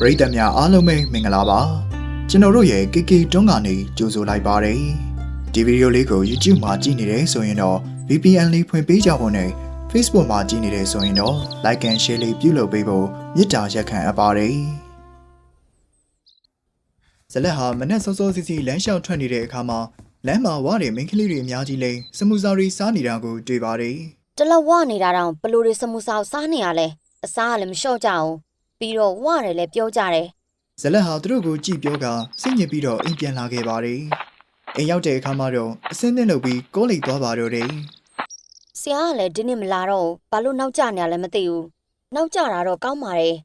ပရိသတ်များအားလုံးပဲမင်္ဂလာပါကျွန်တော်တို့ရဲ့ KK တွန်းကနေကြိုဆိုလိုက်ပါတယ်ဒီဗီဒီယိုလေးကို YouTube မှာကြည့်နေတယ်ဆိုရင်တော့ VPN လေးဖွင့်ပေးကြဖို့နဲ့ Facebook မှာကြည့်နေတယ်ဆိုရင်တော့ Like and Share လေးပြုလုပ်ပေးဖို့မေတ္တာရက်ခံအပ်ပါတယ်ဇလက်ဟာမနက်စောစောစီစီလမ်းလျှောက်ထွက်နေတဲ့အခါမှာလမ်းမှာဝါတဲ့မိန်းကလေးတွေအများကြီးလဲစမူစာရီစားနေတာကိုတွေ့ပါတယ်တလဝနေတာတောင်ဘလို့တွေစမှုစားစားနေရလဲအစားကလည်းမလျှော့ကြအောင် ပြီးတော့ဝရတယ်လည်းပြောကြတယ်ဇလက်ဟာသူတို့ကိုကြည့်ပြောကစိတ်ညစ်ပြီးတော့အိမ်ပြန်လာခဲ့ပါတယ်အိမ်ရောက်တဲ့အခါမှာတော့အစင်းသင်းလုပ်ပြီးကိုးလိတ်သွားပါတော့တယ်ဆရာကလည်းဒီနေ့မလာတော့ဘူးဘာလို့နောက်ကျနေရလဲမသိဘူးနောက်ကျတာတော့ကောင်းပါတယ်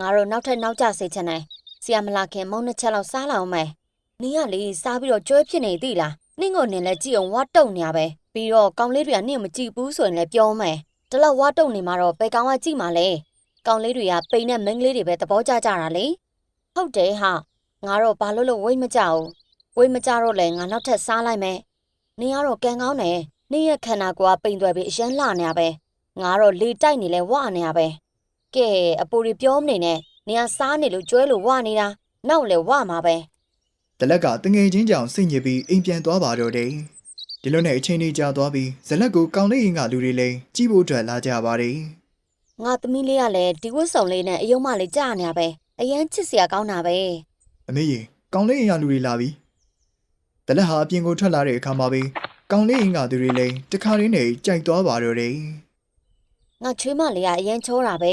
ငါတို့နောက်ထပ်နောက်ကျစေချင်တယ်ဆရာမလာခင်မုံနှစ်ချက်လောက်စားလောက်မယ်နင်ကလေစားပြီးတော့ကျွဲဖြစ်နေသိလားနင့်ကိုနင်လည်းကြည့်အောင်ဝါတုံနေရပဲပြီးတော့ကောင်လေးတွေကနင့်မကြည့်ဘူးဆိုရင်လည်းပြောမယ်တလောက်ဝါတုံနေမှာတော့ဘယ်ကောင်ကကြည့်မှာလဲ ကောင်လေးတွေကပိန်နဲ့မင်းကလေးတွေပဲသဘောကျကြတာလေဟုတ်တယ်ဟာငါတော့ဘာလို့လို့ဝိတ်မကြဘူးဝိတ်မကြတော့လဲငါနောက်ထပ်စားလိုက်မယ်နင်ကတော့ကံကောင်းတယ်နင်ရဲ့ခန္ဓာကိုယ်ကပိန်သွဲပြီးအရန်လှနေရပဲငါတော့လေတိုက်နေလဲဝနေရပဲကဲအပူတွေပြောမနေနဲ့နင်ကစားနေလို့ကျွဲလို့ဝနေတာနောက်လဲဝမှာပဲတလက်ကတငယ်ချင်းကြောင့်စိတ်ညစ်ပြီးအိမ်ပြန်သွားပါတော့တယ်ဒီလိုနဲ့အချိန်လေးကြာသွားပြီးဇလက်ကိုကောင်းလေးရင်ကလူတွေလည်းကြည့်ဖို့အတွက်လာကြပါတယ် ငါသမီးလေးကလည်းဒီဝတ်စုံလေးနဲ့အယုံမလေးကြာနေရပဲအရန်ချစ်စရာကောင်းတာပဲအမေကြီးကောင်းလေးရင်ကလူတွေလာပြီတလက်ဟာအပြင်ကိုထွက်လာတဲ့အခါမှာပဲကောင်းလေးရင်ကသူတွေလည်းတခါရင်းနဲ့ကြိုက်သွားပါတော့တယ်ငါချွေးမလေးကအရန်ချောတာပဲ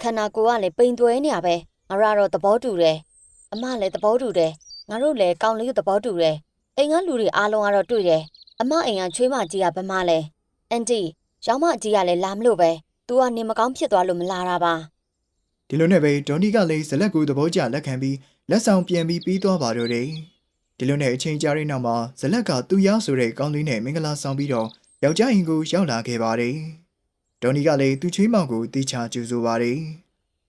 ခန္ဓာကိုယ်ကလည်းပိန်သွဲနေရပဲငါရတော့သဘောတူတယ်အမလည်းသဘောတူတယ်ငါတို့လည်းကောင်းလေးကိုသဘောတူတယ်အိမ်ကလူတွေအားလုံးကတော့တွေ့တယ်အမအိမ်ကချွေးမကြီးကဘမလဲအန်တီရောင်းမကြီးကလည်းလာမလို့ပဲ तू ကနေမကောင်းဖြစ်သွားလို့မလာတာပါဒီလိုနဲ့ပဲဒေါ်နီကလည်းဇလက်ကိုသဘောကျလက်ခံပြီးလက်ဆောင်ပြန်ပြီးပြီးသွားပါတော့တယ်ဒီလိုနဲ့အချိန်ကြာတဲ့နောက်မှာဇလက်ကသူ့ရဆိုတဲ့ကောင်းလေးနဲ့မင်္ဂလာဆောင်ပြီးတော့ယောက်ျားရင်ကိုရောက်လာခဲ့ပါတယ်ဒေါ်နီကလည်းသူ့ချွေးမောင်ကိုတီချာကျူဆိုပါတယ်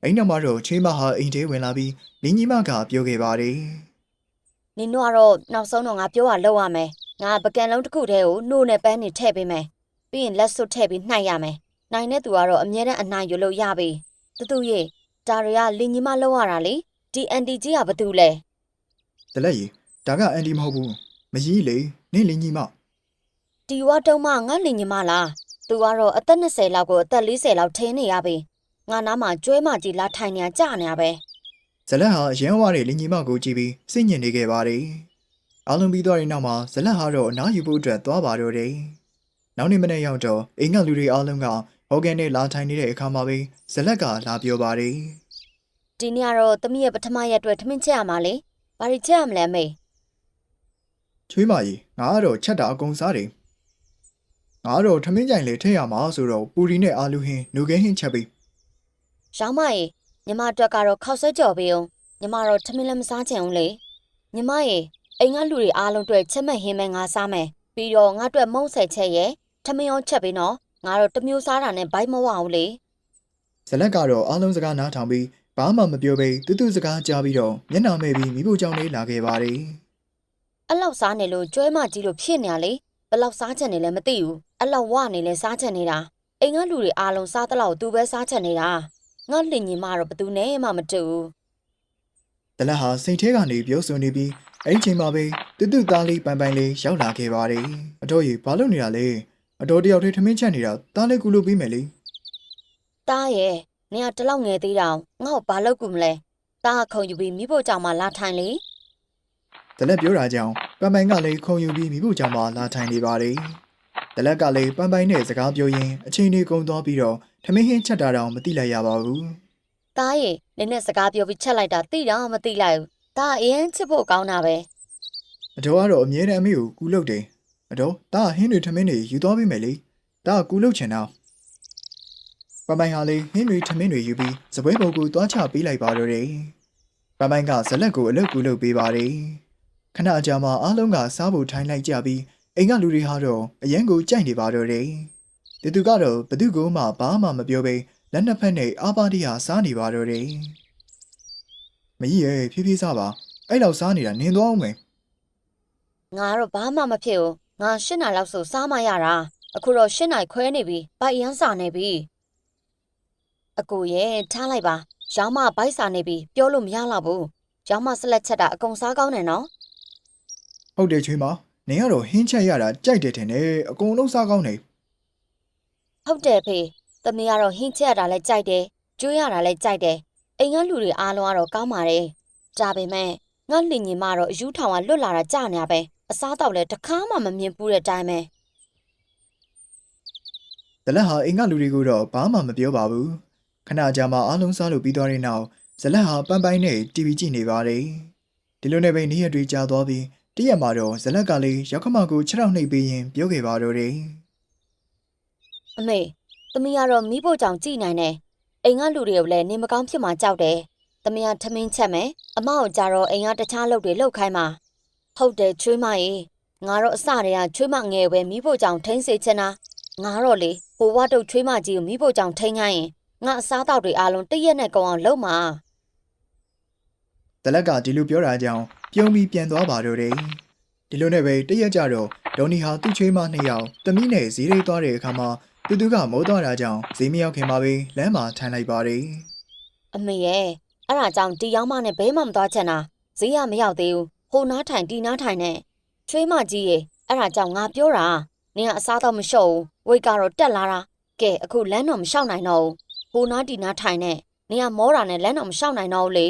အဲ့နောက်မှာတော့ချွေးမဟာအိမ်ထဲဝင်လာပြီးလင်းကြီးမကပြောခဲ့ပါတယ်နင်တို့ကတော့နောက်ဆုံးတော့ငါပြောတာလုပ်ရမယ်ငါပကံလုံးတစ်ခုတည်းကိုနှိုးနဲ့ပန်းနေထည့်ပေးမယ်ပြီးရင်လက်စွပ်ထည့်ပြီးနှိုက်ရမယ် နိုင်တဲ့သူကတော့အမြဲတမ်းအနိုင်ယူလို့ရပြီတူတူရေဒါတွေကလင်ညီမလောက်ရတာလေဒီအန်တီကြီးကဘာတူလဲတလက်ကြီးဒါကအန်ဒီမဟုတ်ဘူးမကြီးလေနင့်လင်းကြီးမဒီဝါတုံးမငါလင်ညီမလားသူကတော့အသက်20လောက်ကိုအသက်40လောက်ထင်းနေရပြီငါနားမှာကျွဲမကြီးလာထိုင်နေကြနေရပဲဇလက်ဟာရမ်းဝတဲ့လင်းကြီးမကိုကြည့်ပြီးစိတ်ညစ်နေခဲ့ပါတယ်အားလုံးပြီးသွားတဲ့နောက်မှာဇလက်ဟာတော့အနားယူဖို့အတွက်သွားပါတော့တယ်နောက်နေ့မနေ့ရောက်တော့အိမ်ကလူတွေအားလုံးက ဟော်ဂန်နဲ့လာထိုင်နေတဲ့အခါမှာပဲဇလက်ကလာပြောပါတယ်ဒီနေ့ကတော့သမီးရဲ့ပထမရက်အတွက်ထမင်းချက်ရမှာလေဘာတွေချက်ရမလဲမေချွေးမကြီးငါကတော့ချက်တာအကုန်စားတယ်ငါကတော့ထမင်းကြိုင်လေထည့်ရမှာဆိုတော့ပူရီနဲ့အာလူဟင်းနူခဲဟင်းချက်ပြီးရောင်းမရေညီမအတွက်ကတော့ခောက်ဆွဲကြော်ပေးအောင်ညီမတော့ထမင်းလည်းမစားချင်ဘူးလေညီမရေအိမ်ကလူတွေအားလုံးအတွက်ချက်မဲ့ဟင်းမဲ့ငါစားမယ်ပြီးတော့ငါအတွက်မုံဆယ်ချက်ရဲ့ထမင်းရောချက်ပေးနော် ငါတော့တစ်မျိုးစားတာနဲ့ဘိုက်မဝအောင်လေဇလက်ကတော့အားလုံးစကားနားထောင်ပြီးဘာမှမပြောဘဲတူးတူးစကားကြားပြီးတော့မျက်နှာမဲ့ပြီးမိဖို့ကြောင့်လေးလာခဲ့ပါတယ်အဲ့လောက်စားနေလို့ကျွဲမကြီးလို့ဖြစ်နေရလေဘယ်လောက်စားချင်နေလဲမသိဘူးအဲ့လောက်ဝနေလဲစားချင်နေတာအိမ်ကလူတွေအားလုံးစားတလောက်သူပဲစားချင်နေတာငါလင်ညီမတော့ဘသူနဲ့မှမတူဘူးဇလက်ဟာစိတ်ထဲကနေပြောဆိုနေပြီးအဲ့ဒီချိန်မှာပဲတူးတူးသားလေးပန်ပန်လေးရောက်လာခဲ့ပါတယ်အတော်ကြီးဘာလုပ်နေတာလဲ အတော်တယောက်တည်းထမင်းချက်နေတာသားလေးကူလို့ပြီးမယ်လေတားရဲ့နင်ကတလောက်ငယ်သေးတောင်ငါ့ကိုဘာလုပ်ကူမလဲတားကခုံယူပြီးမိဖို့ကြောင့်မှလာထိုင်လေ။တလက်ပြောတာကြောင့်ပန်ပိုင်ကလည်းခုံယူပြီးမိဖို့ကြောင့်မှလာထိုင်နေပါတယ်။တလက်ကလည်းပန်ပိုင်နဲ့စကားပြောရင်းအချိန်လေးကုန်သွားပြီးတော့ထမင်းဟင်းချက်တာတောင်မသိလိုက်ရပါဘူးတားရဲ့နင်နဲ့စကားပြောပြီးချက်လိုက်တာသိတော့မသိလိုက်ဘူးတားအရင်ချစ်ဖို့ကောင်းတာပဲ။အတော်ကတော့အမြဲတမ်းအမေကိုကူလုပ်တယ်။ အတော်ဒါဟင်းတွေထမင်းတွေယူသွားပေးမယ်လေ။ဒါကကူလုပ်ချင်တာ။ပန်ပိုင်ဟာလေဟင်းတွေထမင်းတွေယူပြီးစပွဲပုံကိုသွားချပေးလိုက်ပါတော့တယ်။ပန်ပိုင်ကဇလက်ကိုအလုပ်ကူလုပ်ပေးပါတယ်။ခဏအကြာမှအားလုံးကစားဖို့ထိုင်လိုက်ကြပြီးအိမ်ကလူတွေဟာတော့အရန်ကိုကြိုက်နေပါတော့တယ်။ဒီသူကတော့ဘသူကမှဘာမှမပြောဘဲလက်နှစ်ဖက်နဲ့အာပါတီဟာစားနေပါတော့တယ်။မကြီးရဲ့ဖြည်းဖြည်းစားပါအဲ့လောက်စားနေတာနင်သွားအောင်မယ်ငါကတော့ဘာမှမဖြစ်ဘူး ငါရှင်းနာလောက်ဆိုစားမရတာအခုတော့ရှင်းနိုင်ခွဲနေပြီဗိုက်ရမ်းစာနေပြီအကိုရဲ့ထားလိုက်ပါရောင်းမဘိုက်စာနေပြီပြောလို့မရတော့ဘူးရောင်းမဆက်လက်ချက်တာအကုန်စားကောင်းတယ်နော်ဟုတ်တယ်ချွေးမနင်ကတော့ဟင်းချက်ရတာကြိုက်တယ်ထင်တယ်အကုန်လုံးစားကောင်းနေဟုတ်တယ်ဖေသမီးကတော့ဟင်းချက်ရတာလည်းကြိုက်တယ်ကျွေးရတာလည်းကြိုက်တယ်အိမ်ကလူတွေအားလုံးကတော့ကောင်းပါတယ်ဒါပေမဲ့ငါလင်ညီမတော့အယူထောင်ကလွတ်လာတာကြာနေရပဲ အစားတော့လည်းတစ်ခါမှမမြင်ဘူးတဲ့အတိုင်းပဲဇလက်ဟာအိမ်ကလူတွေကိုတော့ဘာမှမပြောပါဘူးခဏကြာမှအားလုံးစားလို့ပြီးသွားတဲ့နောက်ဇလက်ဟာပန်းပိုင်းနဲ့ TV ကြည့်နေပါတယ်ဒီလိုနဲ့ပဲနေ့ရက်တွေကြာသွားပြီးတည့်ရက်မှာတော့ဇလက်ကလေးရောက်ခမကိုခြေထောက်နှိပ်ပေးရင်ပြောခဲ့ပါတော့တယ်အမေသမီးကတော့မိဖို့ကြောင့်ကြည်နိုင်တယ်အိမ်ကလူတွေကိုလည်းနေမကောင်းဖြစ်မှကြောက်တယ်သမီးကထမင်းချက်မယ်အမကိုကြတော့အိမ်ကတခြားလုပ်တွေလုပ်ခိုင်းမှာ ဟုတ်တယ်ချွေးမရေငါတော့အစတည်းကချွေးမငယ်ပဲမိဖို့ကြောင့်ထိန်းစေချင်တာငါတော့လေဟိုဝါတုတ်ချွေးမကြီးကိုမိဖို့ကြောင့်ထိန်းခိုင်းရင်ငါအစားတောက်တွေအားလုံးတရက်နဲ့ကုန်အောင်လုပ်မှာဇလက်ကဒီလိုပြောတာကြောင့်ပြုံးပြီးပြန်သွားပါတော့တယ်ဒီလိုနဲ့ပဲတည့်ရက်ကြတော့ဒေါ်နီဟာသူ့ချွေးမနှစ်ယောက်တမိနဲ့ဈေးရိတ်သွားတဲ့အခါမှာသူသူကမိုးသွားတာကြောင့်ဈေးမရောက်ခင်မှာပဲလမ်းမှာထိုင်လိုက်ပါတယ်အမေရဲ့အဲ့ဒါကြောင့်ဒီရောက်မနဲ့ဘဲမှမသွားချင်တာဈေးရမရောက်သေးဘူး ဟိုနားထိုင်ဒီနားထိုင်နဲ့ချွေးမကြီးရေအဲ့ဒါကြောင့်ငါပြောတာနင်ကအစားတော့မလျှော့ဘူးဝိတ်ကတော့တက်လာတာကဲအခုလမ်းတော့မလျှောက်နိုင်တော့ဘူးဟိုနားဒီနားထိုင်နဲ့နင်ကမောတာနဲ့လမ်းတော့မလျှောက်နိုင်တော့ဘူးလေ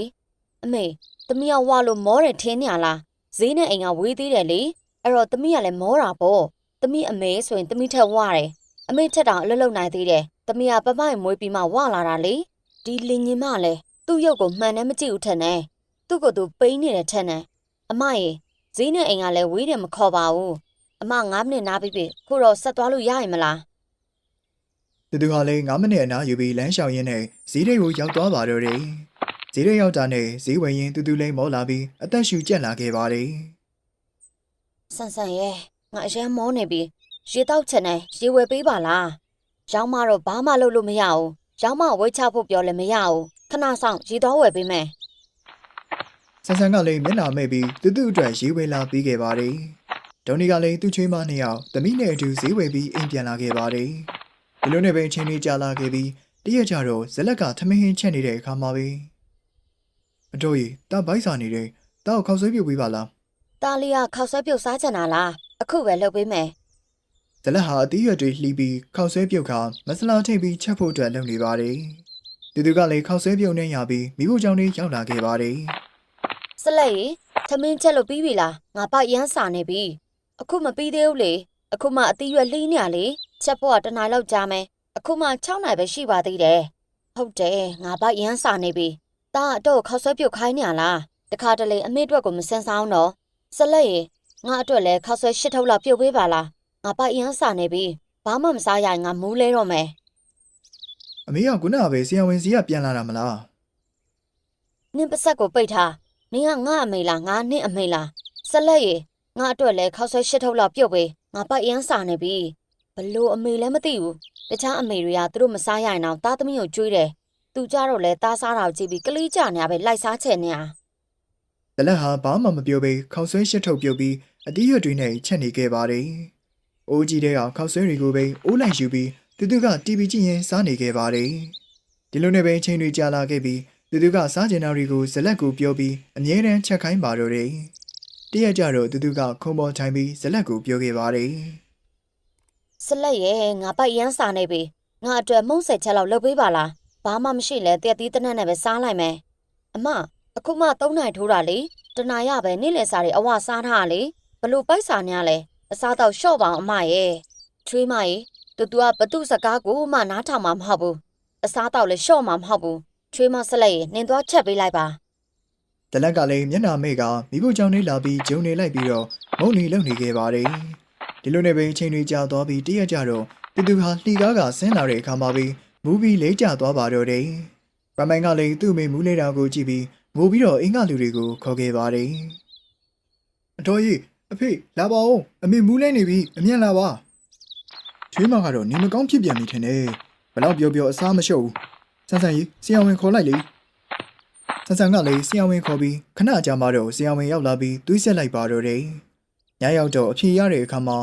အမေသမီးကဝါလို့မောတယ်ထင်းနေရလားဈေးနဲ့အိမ်ကဝေးသေးတယ်လေအဲ့တော့သမီးကလည်းမောတာပေါ့သမီးအမေဆိုရင်သမီးထက်ဝတယ်အမေထက်တောင်အလုပ်လုပ်နိုင်သေးတယ်သမီးကပပိုင်မွေးပြီးမှဝလာတာလေဒီလင်ញင်မလည်းသူ့ရုပ်ကိုမှန်တယ်မကြည့်ဘူးထင်တယ်။သူ့ကိုယ်သူပိန်းနေတယ်ထင်တယ်။ အမရေဈေးနဲ့အိမ်ကလည်းဝေးတယ်မခေါ်ပါဘူး။အမ9မိနစ်နားပြီးပြီခုတော့ဆက်သွားလို့ရရင်မလားသူသူဟာလည်း9မိနစ်အနားယူပြီးလမ်းလျှောက်ရင်းနဲ့ဈေးတွေကိုရောက်သွားပါတော့တယ်ဈေးတွေရောက်တာနဲ့ဈေးဝယ်ရင်သူသူလေးမောလာပြီးအသက်ရှူကျက်လာခဲ့ပါတယ်။ဆန်ဆန်ရဲ့ငါအရင်မောနေပြီ။ရေတောက်ချင်တယ်ရေဝယ်ပေးပါလား။ရောင်းမတော့ဘာမှလုပ်လို့မရဘူး။ရောင်းမဝယ်ချဖို့ပြောလည်းမရဘူး။ခဏဆောင်ရေတော့ဝယ်ပေးမယ် ဆန်ဆန်ကလည်းမျက်နှာမဲ့ပြီးသူသူအတွက်ရေးဝယ်လာပြီးခဲ့ပါတယ်ဒေါ်နီကလည်းသူ့ချွေးမနှစ်ယောက်တမိနဲ့အတူဈေးဝယ်ပြီးအိမ်ပြန်လာခဲ့ပါတယ်ဒီလိုနဲ့ပဲအချိန်လေးကြာလာခဲ့ပြီးတရက်ကြတော့ဇလက်ကထမင်းဟင်းချက်နေတဲ့အခါမှာပဲအတော်ကြီးတာဘိုက်စာနေတယ်တောက်ခေါက်ဆွဲပြုတ်ပေးပါလား။တားလေးကခောက်ဆွဲပြုတ်စားချင်တာလား။အခုပဲလုပ်ပေးမယ်ဇလက်ဟာအသီးရွက်တွေလှီးပြီးခေါက်ဆွဲပြုတ်ခါမဆလာထိပ်ပြီးချက်ဖို့အတွက်လုပ်နေပါတယ်သူသူကလည်းခေါက်ဆွဲပြုတ်နဲ့ရပြီးမိဖို့ကြောင့်လေးရောက်လာခဲ့ပါတယ်။ ဆက်လက်ရေသမင်းချက်လို့ပြီးပြီလား။ငါပိုက်ရမ်းစာနေပြီ။အခုမပြီးသေးဘူးလေ။အခုမှအသီးရွက်လှီးနေရလေ။ချက်ဖို့ကတစ်နားလောက်ကြာမယ်။အခုမှ6နိုင်ပဲရှိပါသေးတယ်။ဟုတ်တယ်ငါပိုက်ရမ်းစာနေပြီ။တာအတော့ခောက်ဆွဲပြုတ်ခိုင်းနေရလား။တခါတလေအမေအတွက်ကိုမစင်စားအောင်တော့။ဆက်လက်ရေငါအတွက်လည်းခောက်ဆွဲရှစ်ထုတ်လောက်ပြုတ်ပေးပါလား။ငါပိုက်ရမ်းစာနေပြီ။ဘာမှမစားရရင်ငါမူးလဲတော့မယ်အမေကခုနကပဲဆီယံဝင်စီကပြန်လာတာမလား။နင်ပါဆက်ကိုပိတ်ထား။ နင်ကငါအမေလားငါနင့်အမေလား။ဆက်လက်ရေငါအတွက်လည်းခောက်ဆွဲရှစ်ထုတ်လောက်ပြုတ်ပေး။ငါပိုက်ရမ်းစာနေပြီ။ဘလို့အမေလည်းမသိဘူး။တခြားအမေတွေကသူတို့မစားရရင်တော့သားသမီးကိုကြွေးတယ်။သူကြတော့လဲသားစားတာကိုကြည့်ပြီးကလေးကြနေရပဲလိုက်စားချင်နေတာ။ဇလက်ဟာဘာမှမပြောဘဲခေါက်ဆွဲရှစ်ထုတ်ပြုတ်ပြီးအသီးရွက်တွေနဲ့ချက်နေခဲ့ပါတယ်အိုးကြီးတဲ့ကခေါက်ဆွဲတွေကိုပဲအိုးလိုက်ယူပြီးသူသူကတီဗီကြည့်ရင်စားနေခဲ့ပါတယ်ဒီလိုနဲ့ပဲအချိန်တွေကြာလာခဲ့ပြီး သူသူကစားကျင်တာတွေကိုဇလက်ကိုပြောပြီးအမြဲတမ်းချက်ခိုင်းပါတော့တယ်တရက်ကြတော့သူသူကခုံပေါ်ထိုင်ပြီးဇလက်ကိုပြောခဲ့ပါတယ်စလက်ရဲ့ငါပိုက်ရမ်းစာနေပြီငါအတွက်မုံဆက်ချက်လောက်လုပ်ပေးပါလားဘာမှမရှိလဲတရက်သီးတနက်နဲ့ပဲစားလိုက်မယ်အမအခုမှ၃နိုင်ထိုးတာလေတနာရပဲနေ့လယ်စာတွေအဝစားထားတာလေဘလို့ပိုက်စာ냐လဲအစားတော့ရှော့ပါအောင်အမရဲ့ချွေးမရေတူတူကဘသူစကားကိုမှနားထောင်မှာမဟုတ်ဘူးအစားတော့လည်းရှော့မှာမဟုတ်ဘူး ချွေးမစလက်ရေနင်သွားချက်ပေးလိုက်ပါဇလက်ကလည်းမျက်နှာမဲ့ကမိဖို့ကြောင့်လေးလာပြီးဂျုံနေလိုက်ပြီးတော့မုံနေလုံနေခဲ့ပါတယ်ဒီလိုနဲ့ပဲအချိန်တွေကြာသွားပြီးတရက်ကြတော့သူသူဟာလှီကားကဆင်းလာတဲ့အခါမှာပဲမူးပြီးလေးကျသွားပါတော့တယ်ပမိုင်ကလည်းသူ့အမေမူးလဲတာကိုကြည့်ပြီးငိုပြီးတော့အင်္ဂလူတွေကိုခေါ်ခဲ့ပါတယ်အတော်ကြီးအဖေလာပါဦးအမေမူးလဲနေပြီအမြန်လာပါချွေးမကတော့နေမကောင်းဖြစ်ပြန်ပြီထင်တယ်ဘလောက်ပြောပြောအစားမရှုပ်ဘူး ဆန်းဆန်းကြီးဆရာဝန်ခေါ်လိုက်လေဆန်ဆန်ကလည်းဆရာဝန်ခေါ်ပြီးခဏကြာမှတော့ဆရာဝန်ရောက်လာပြီးသွေးဆက်လိုက်ပါတော့တယ်။ညရောက်တော့အဖြေရတဲ့အခါမှာ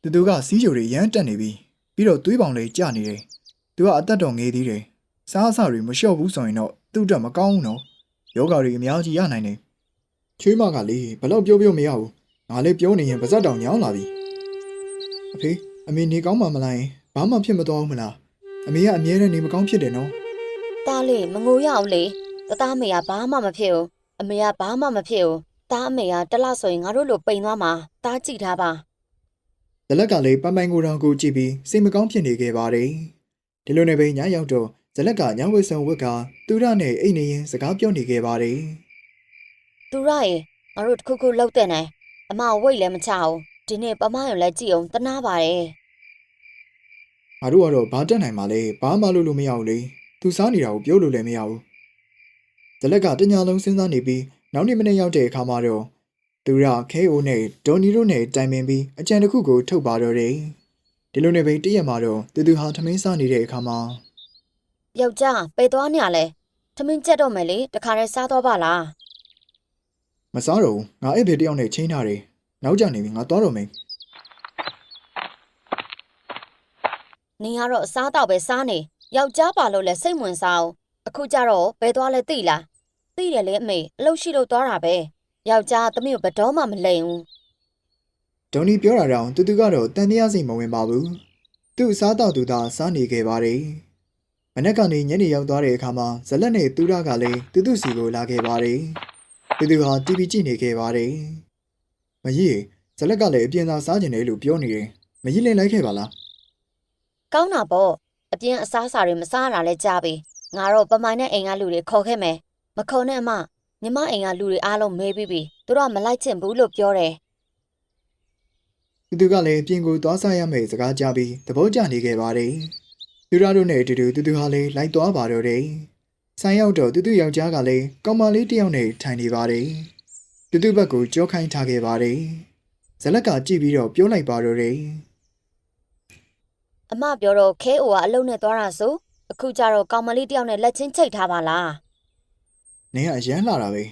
သူသူကစီးကြိုတွေရမ်းတက်နေပြီပြီးတော့သွေးပေါင်လေးကျနေတယ်။သူကအသက်တော်ငယ်သေးတယ်စားအစာတွေမလျှော့ဘူးဆိုရင်တော့သူ့အတွက်မကောင်းဘူးနော်ယောဂါတွေအများကြီးရနိုင်တယ်ချွေးမကလေဘလောက်ပြောပြောမရဘူးငါလည်းပြောနေရင်ပါဇက်တောင်ညောင်းလာပြီအဖေအမေနေကောင်းမှမလားရင်ဘာမှဖြစ်မသွားဘူးမလား အမေကအမြဲတမ်းနေမကောင်းဖြစ်တယ်နော်တားလေးမငိုရအောင်လေတသားအမေကဘာမှမဖြစ်ဘူးအမေကဘာမှမဖြစ်ဘူးတားအမေကတစ်လဆိုရင်ငါတို့လိုပိန်သွားမှာတားကြည့်ထားပါဇလက်ကလည်းပန်းပန်းကိုယ်တော်ကိုကြည့်ပြီးစိတ်မကောင်းဖြစ်နေခဲ့ပါတယ်ဒီလိုနဲ့ပဲညရောက်တော့ဇလက်ကညဝတ်ဆောင်ဝတ်ကသူရနဲ့အိတ်နေရင်စကားပြောနေခဲ့ပါတယ်သူရရေငါတို့တစ်ခုခုလှုပ်တဲ့နိုင်အမဝိတ်လည်းမချဘူးဒီနေ့ပမရုံလည်းကြည့်အောင်တနာပါတယ် ငါတို့ကတော့ဘာတက်နိုင်မှာလဲဘာမှလုပ်လို့မရဘူးလေသူစားနေတာကိုပြောလို့လည်းမရဘူးဇလက်ကတညာလုံးစဉ်းစားနေပြီးနောက်နေ့မနေ့ရောက်တဲ့အခါမှာတော့သူရခဲအိုးနဲ့ဒေါ်နီတို့နဲ့တိုင်ပင်ပြီးအကြံတစ်ခုကိုထုတ်ပါတော့တယ်ဒီလိုနဲ့ပဲတည့်ရက်မှာတော့သူသူဟာထမင်းစားနေတဲ့အခါမှာယောက်ျားပေသွားနေရလဲသမင်းကြက်တော့မယ်လေတခါတည်းစားတော့ပါလားမစားတော့ဘူးငါအဲ့ဖေတယောက်နဲ့ချင်းထားတယ်နောက်ကျနေပြီငါသွားတော့မယ် နင်ကတော့အစားတော့ပဲစားနေယောက်ျားပါလို့လဲစိတ်ဝင်စားအောင်အခုကျတော့ဘယ်သွားလဲသိလားသိတယ်လေအမေအလုပ်ရှိလို့သွားတာပဲယောက်ျားသမီးကိုဘယ်တော့မှမလိမ်ဘူးဒေါ်နီပြောတာတော့သူသူကတော့တန်တရားစိတ်မဝင်ပါဘူးသူ့အစားတော့သူသာစားနေခဲ့ပါတယ်မနက်ကနေညနေရောက်သွားတဲ့အခါမှာဇလက်နဲ့သူရကလည်းသူသူစီကိုလာခဲ့ပါတယ်သူသူဟာ TV ကြည့်နေခဲ့ပါတယ်မကြီးဇလက်ကလည်းအပြင်သာစားကျင်တယ်လို့ပြောနေတယ်မကြီးလင်းလိုက်ခဲ့ပါလား ကောင်းတာပေါ့အပြင်အစားအစာတွေမစားရတာလဲကြားပြီငါတော့ပမိုင်နဲ့အိမ်ကလူတွေခေါ်ခဲ့မယ်မခေါ်နဲ့အမညီမအိမ်ကလူတွေအားလုံးမေးပြီးပြီသူတို့ကမလိုက်ချင်ဘူးလို့ပြောတယ်သူသူကလည်းအပြင်ကိုသွားစားရမယ့်စကားကြားပြီးသဘောကျနေခဲ့ပါတယ်သူရတို့နဲ့အတူတူသူသူဟာလည်းလိုက်သွားပါတော့တယ်ဆိုင်ရောက်တော့သူသူယောက်ျားကလည်းကောင်မလေးတစ်ယောက်နဲ့ထိုင်နေပါတယ်သူသူဘက်ကိုကြောခိုင်းထားခဲ့ပါတယ်ဇလက်ကကြည့်ပြီးတော့ပြောလိုက်ပါတော့တယ် အမပြောတော့ခဲအိုကအလုံးနဲ့သွားတာဆိုအခုကျတော့ကောင်မလေးတယောက်နဲ့လက်ချင်းချိတ်ထားပါလားနင်ကအရန်လာတာပဲ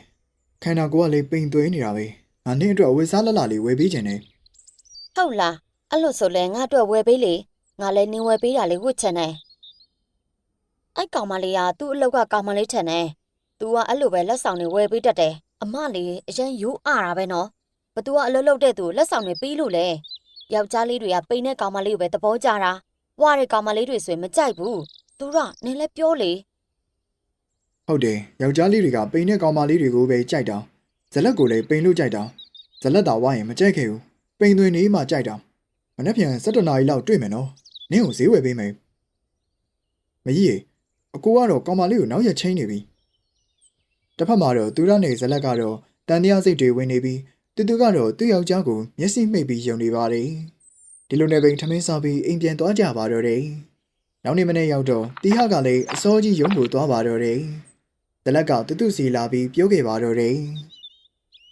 ခန္ဓာကိုယ်ကလည်းပိန်သွေးနေတာပဲငါနင့်အတွက်အဝတ်စားလက်လာလေးဝယ်ပေးခြင်းနဲ့ဟုတ်လားအဲ့လိုဆိုလဲငါအတွက်ဝယ်ပေးလေငါလည်းနင်းဝယ်ပေးတာလေးဝတ်ချင်တယ်အဲ့ကောင်မလေးကသူ့အလောက်ကကောင်မလေးထန်တယ်သူကအဲ့လိုပဲလက်ဆောင်တွေဝယ်ပေးတတ်တယ်အမလေးအရင်ယူအားတာပဲနော်ဘသူကအလုပ်လုပ်တဲ့သူလက်ဆောင်တွေပေးလို့လေယောက်ျားလေးတွေကပိန်တဲ့ကောင်မလေးကိုပဲသဘောကျတာ ဝါတဲ့ကောင်မလေးတွေဆိုရင်မကြိုက်ဘူးသူကနင်းလည်းပြောလေဟုတ်တယ်ယောက်ျားလေးတွေကပိန်တဲ့ကောင်မလေးတွေကိုပဲကြိုက်တာဇလက်ကိုလည်းပိန်လို့ကြိုက်တာဇလက်သာဝါရင်မကြိုက်ခဲ့ဘူးပိန်သွင်းနေမှကြိုက်တာမနေ့ပြန်7နာရီလောက်တွေ့မယ်နော်နင့်ကိုဈေးဝယ်ပေးမယ်မကြီးရေအကိုကတော့ကောင်မလေးကိုနောက်ရက်ချင်းနေပြီတစ်ဖက်မှာတော့သူရနဲ့ဇလက်ကတော့တန်တရားစိတ်တွေဝင်နေပြီးတူတူကတော့သူ့ယောက်ျားကိုမျက်စိမှိတ်ပြီးယုံနေပါတယ် ဒီလိုနဲ့ပင်ထမင်းစားပြီးအိမ်ပြန်သွားကြပါတော့တယ်နောက်နေ့မနေ့ရောက်တော့တီဟကလည်းအစောကြီးရုံးကိုသွားပါတော့တယ်။တလက်ကတူတူစီလာပြီးပြောခဲ့ပါတော့တယ်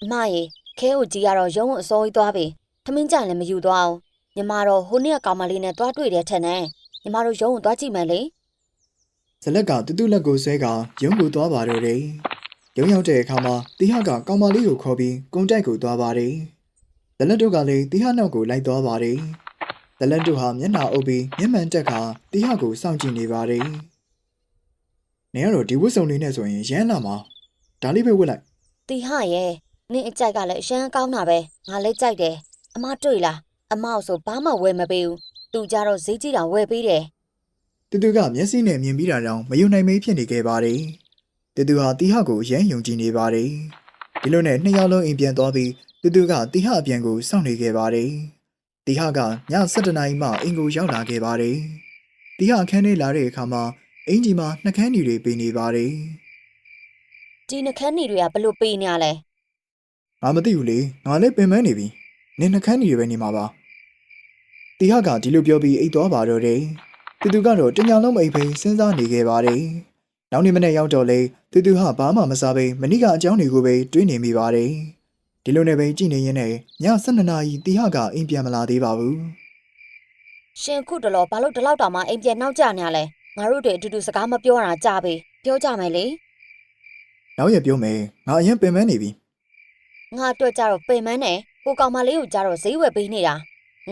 အမရေခဲကိုကြီးကတော့ရုံးအစိုးကြီးသွားပြီထမင်းကြိုင်လည်းမယူသွားအောင်ညီမတော့ဟိုနေ့ကကောင်မလေးနဲ့တွားတွေ့တယ်ထင်တယ်ညီမတို့ရုံးကိုတွားကြည့်မယ်လေ။ဇလက်ကတူတူလက်ကိုဆွဲကရုံးကိုသွားပါတော့တယ်။ရုံးရောက်တဲ့အခါမှာတီဟကကောင်မလေးကိုခေါ်ပြီးကုန်းတိုက်ကိုသွားပါတယ်။ဇလက်တို့ကလည်းတီဟနောက်ကိုလိုက်သွားပါတယ်။ ဇလက်တို့ဟာမျက်နှာအုပ်ပြီးမျက်မှန်တက်ခါတီဟကိုစောင့်ကြည့်နေပါတယ်။နေရတော့ဒီဝတ်စုံလေးနဲ့ဆိုရင်ရမ်းလာမှာဒါလေးပဲဝတ်လိုက်တီဟရဲ့နင်းအကြိုက်ကလည်းအရှမ်းကောင်းတာပဲငါလည်းကြိုက်တယ်အမတွေ့လားအမောက်ဆိုဘာမှဝယ်မပေးဘူးသူကြတော့ဈေးကြီးတာဝယ်ပေးတယ်တူတူကမျက်စိနဲ့မြင်ပြီးတာတောင်မယုံနိုင်မေးဖြစ်နေခဲ့ပါတယ်။တူတူဟာတီဟကိုရမ်းယုံကြည်နေပါတယ်။ဒီလိုနဲ့နှစ်ယောက်လုံးအိမ်ပြန်သွားပြီးတူတူကတီဟအပြန်ကိုစောင့်နေခဲ့ပါတယ်။ တီဟကည7နာရီမှအိမ်ကိုရောက်လာခဲ့ပါတယ်။တီဟအခန်းထဲလာတဲ့အခါမှာအင်ဂျီမှာနှကန်းညီတွေပေးနေပါတယ်ဒီနှခမ်းနေတွေကဘလို့ပေးနေရလဲ။ငါမသိဘူးလေ။ငါလည်းပင်ပန်းနေပြီ။နင်နှကန်းညီတွေပဲနေမှာပါ။တီဟကဒီလိုပြောပြီးအိတ်သွားပါတော့တယ်။တူတူကတော့တညာလုံးမအိပ်ဖိစဉ်းစားနေခဲ့ပါတယ်။နောက်နေ့မနေ့ရောက်တော့လေတူတူဟာဘာမှမစားဘဲမနိကအကြောင်းတွေကိုပဲတွေးနေမိပါတယ်။ ဒီလိုနဲ့ပဲကြည်နေရင်းနဲ့ည7နာရီတီဟကအိမ်ပြန်မလာသေးပါဘူးရှင်ခုတလောဘာလို့ဒီလောက်တောင်မှအိမ်ပြန်နောက်ကျနေရလဲငါတို့တွေအတူတူစကားမပြောတာကြပြီပြောကြမယ်လေ။နောက်ရပြောမယ်။ငါအရင်ပင်ပန်းနေပြီငါအတွက်ကြတော့ပင်မန်းနဲ့ကိုကောင်မလေးကိုကြတော့ဈေးဝယ်ပေးနေတာ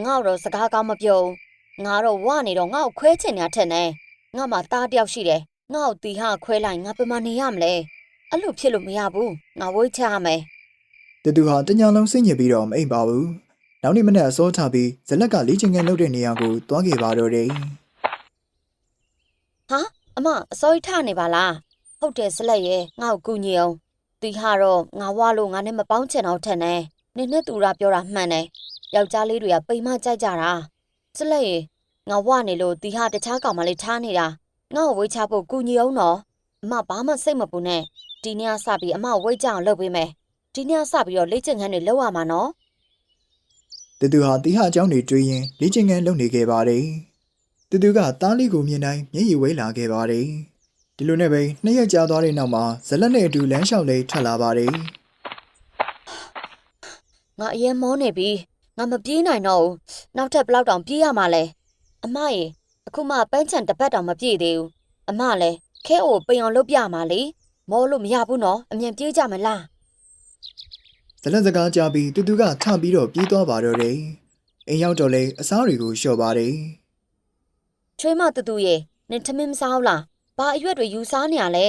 ငါ့တော့စကားကောင်းမပြောဘူးငါတော့ဝနေတော့ငါ့ကိုခွဲချင်နေတာထက်နဲ့ငါမှသားတယောက်ရှိတယ်ငါ့ကိုတီဟာခွဲလိုက်ငါပမာနေရမလဲအဲ့လိုဖြစ်လို့မရဘူးငါဝိတ်ချရမယ် တူတူဟာတညာလုံးစိတ်ညစ်ပြီးတော့မအိပ်ပါဘူးနောက်နေ့မနေ့အစောထပြီးဇလက်ကာလေးချင်ကန်လုပ်တဲ့နေရာကိုသွားခဲ့ပါတော့တယ်ဟာအမအစိုးရထနေပါလားဟုတ်တယ်ဇလက်ရဲ့ငါ့ကိုကူညီအောင်တီဟာတော့ငါဝါလို့ငါနဲ့မပေါင်းချင်တော့ထက်နဲ့နင်းနဲ့သူရပြောတာမှန်တယ်ယောက်ျားလေးတွေကပိန်မကြိုက်ကြတာဇလက်ရဲ့ငါဝနေလို့တီဟာတခြားကောင်မလေးထားနေတာငါ့ကိုဝိတ်ချဖို့ကူညီအောင်တော့အမဘာမှစိတ်မပူနဲ့ဒီနေ့ကစပြီးအမကိုဝိတ်ကြအောင်လုပ်ပေးမယ် ဒီနေ့ကစပြီးတော့လေ့ကျင့်ခန်းတွေလုပ်ရမှာနော်တူတူဟာတီဟာအကြောင်းတွေတွေးရင်လေးချင်ကန်လုပ်နေခဲ့ပါတယ်တူတူကတားလေးကိုမြင်တိုင်းမျက်ရည်ဝဲလာခဲ့ပါတယ်ဒီလိုနဲ့ပဲနှစ်ရက်ကြာသွားတဲ့နောက်မှာဇလက်နဲ့အတူလမ်းလျှောက်လေးထွက်လာပါတယ်ငါအရင်မောနေပြီငါမပြေးနိုင်တော့ဘူးနောက်ထပ်ဘယ်လောက်တောင်ပြေးရမှာလဲအမရေအခုမှပန်းချန်တစ်ပတ်တောင်မပြေးသေးဘူးအမလည်းခဲအိုပိန်အောင်လုပ်ပြမှာလေမောလို့မရဘူးနော်အမြန်ပြေးကြမလား ဇလက်စကားကြားပြီးတူတူကထပြီးတော့ပြေးသွားပါတော့တယ်အိမ်ရောက်တော့လေအစားတွေကိုလျှော့ပါတယ်ချွေးမတူတူရေနင်ထမင်းမစားဘူးလားဘာအရွက်တွေယူစားနေရလဲ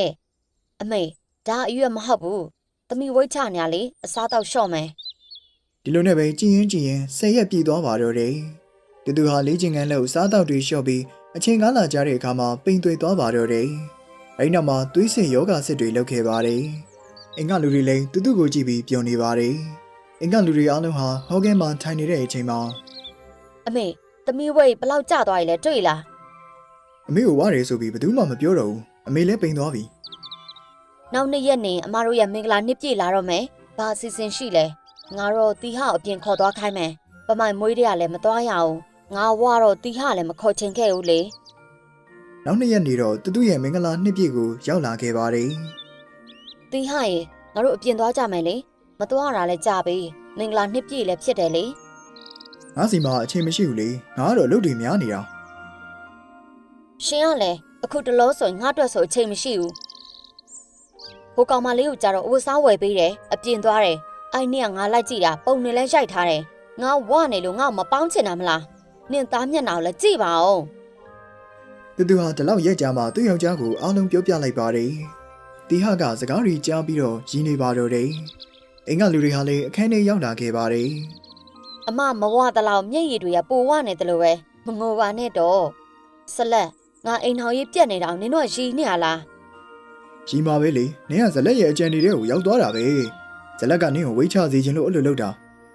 အမေဒါအရွက်မဟုတ်ဘူးသမီးဝိတ်ချနေရလေအစားတော့ရှော့မယ်ဒီလိုနဲ့ပဲကြည်ရင်ကြည်ရင်ဆယ်ရက်ပြေးသွားပါတော့တယ်တူတူဟာလေးချင်ကန်လို့စားတောက်တွေလျှော့ပြီးအချိန်ကားလာကြတဲ့အခါမှာပိန်သွေသွားပါတော့တယ်အဲဒီနောက်မှာသွေးစစ်ယောဂစစ်တွေလုပ်ခဲ့ပါတယ် အင်္ဂလူတွေလည်းတူတူကိုကြည့်ပြီးပျော်နေပါတယ်အင်္ဂလူတွေအားလုံးဟာဟောကဲမှာထိုင်နေတဲ့အချိန်မှာအမေသမီးဝိတ်ဘယ်လောက်ကျသွားရလဲတွေ့လားအမေကိုဝါရဲဆိုပြီးဘယ်သူမှမပြောတော့ဘူးအမေလည်းပိန်သွားပြီနောက်နေ့ရက်နေအမတို့ရဲ့မင်္ဂလာနှစ်ပြည့်လာတော့မယ်။ဘာအစီအစဉ်ရှိလဲ။ငါတော့တီဟအပြင်ခေါ်သွားခိုင်းမယ်။ပမိုင်မွေးတွေကလည်းမသွားရအောင်။ငါဝါတော့တီဟလည်းမခေါ်ချင်ခဲ့ဘူးလေနောက်နှစ်ရက်နေတော့တူတူရဲ့မင်္ဂလာနှစ်ပြည့်ကိုရောက်လာခဲ့ပါတယ်။ တီဟရေငါတို့အပြင်သွားကြမယ်လေ။မသွားရတာလည်းကြပြီ။မင်္ဂလာနှစ်ပြည့်လည်းဖြစ်တယ်လေငါစီမှာအချိန်မရှိဘူးလေငါကတော့လုပ်တွေများနေတာ။ရှင်ကလည်းအခုတလို့ဆိုရင်ငါအတွက်ဆိုအချိန်မရှိဘူး။ဟိုကောင်မလေးကိုကြတော့အဝတ်စားဝယ်ပေးတယ်။အပြင်သွားတယ်။အဲ့နေ့ကငါလိုက်ကြည့်တာပုံနေလဲရိုက်ထားတယ်။ငါဝနေလို့ငါ့ကိုမပေါင်းချင်တာမလား။နင်သားမျက်နှာကိုလည်းကြည့်ပါဦးတူတူဟာဒီလောက်ရက်ကြာမှသူ့ယောက်ျားကိုအားလုံးပြောပြလိုက်ပါတယ် တီဟာကစကားတွေကြားပြီးတော့ရင်းနေပါတော့တယ်အင်္ဂလူတွေဟာလည်းအခန်းထဲရောက်လာခဲ့ပါတယ်အမမဝတလောက်မျက်ရည်တွေကပိုဝနေတယ်လို့ပဲမငိုပါနဲ့တော့ဆက်လက်ငါအိမ်ထောင်ရေးပြက်နေတာကိုနင်တို့ကရီနေရလားရီမာပဲလေနင်းကဇလက်ရဲ့အကြံတွေထဲကိုရောက်သွားတာပဲဇလက်ကနင်းကိုဝိတ်ချစေခြင်းလို့အဲ့လိုလုပ်တာ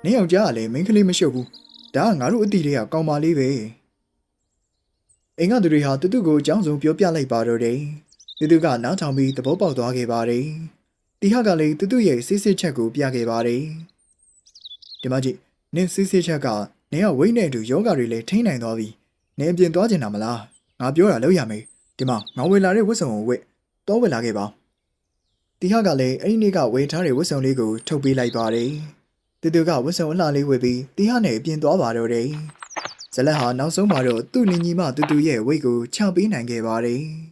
နင်းယောက်ျားကလည်းမင်းကလေးမရှုပ်ဘူးဒါကငါတို့အတီတွေကကောင်းပါလေးပဲအင်္ဂသူတွေဟာတူတူကိုအကြောင်းစုံပြောပြလိုက်ပါတော့တယ် တူတူကနားထောင်ပြီးသဘောပေါက်သွားခဲ့ပါတယ်တီဟာကလည်းတူတူရဲ့စစ်စစ်ချက်ကိုပြခဲ့ပါတယ်ဒီမှာကြည့်နင်းစစ်စစ်ချက်ကနင်းကဝိတ်နဲ့အတူယောဂတွေလည်းထိန်းနိုင်သွားပြီနင်းအပြင်သွားကျင်တာမလားငါပြောတာလောက်ရမယ်ဒီမှာငါဝယ်လာတဲ့ဝတ်စုံကိုဝတ်တော့ဝယ်လာခဲ့ပါတီဟာကလည်းအဲ့ဒီနေ့ကဝယ်ထားတဲ့ဝတ်စုံလေးကိုထုတ်ပေးလိုက်ပါတယ်။တူတူကဝတ်စုံအလှလေးဝယ်ပြီးတီဟာနဲ့အပြင်သွားပါတော့တယ်။ဇလက်ဟာနောက်ဆုံးမှာတော့သူ့လင်ကြီးမတူတူရဲ့ဝိတ်ကိုချပေးနိုင်ခဲ့ပါတယ်။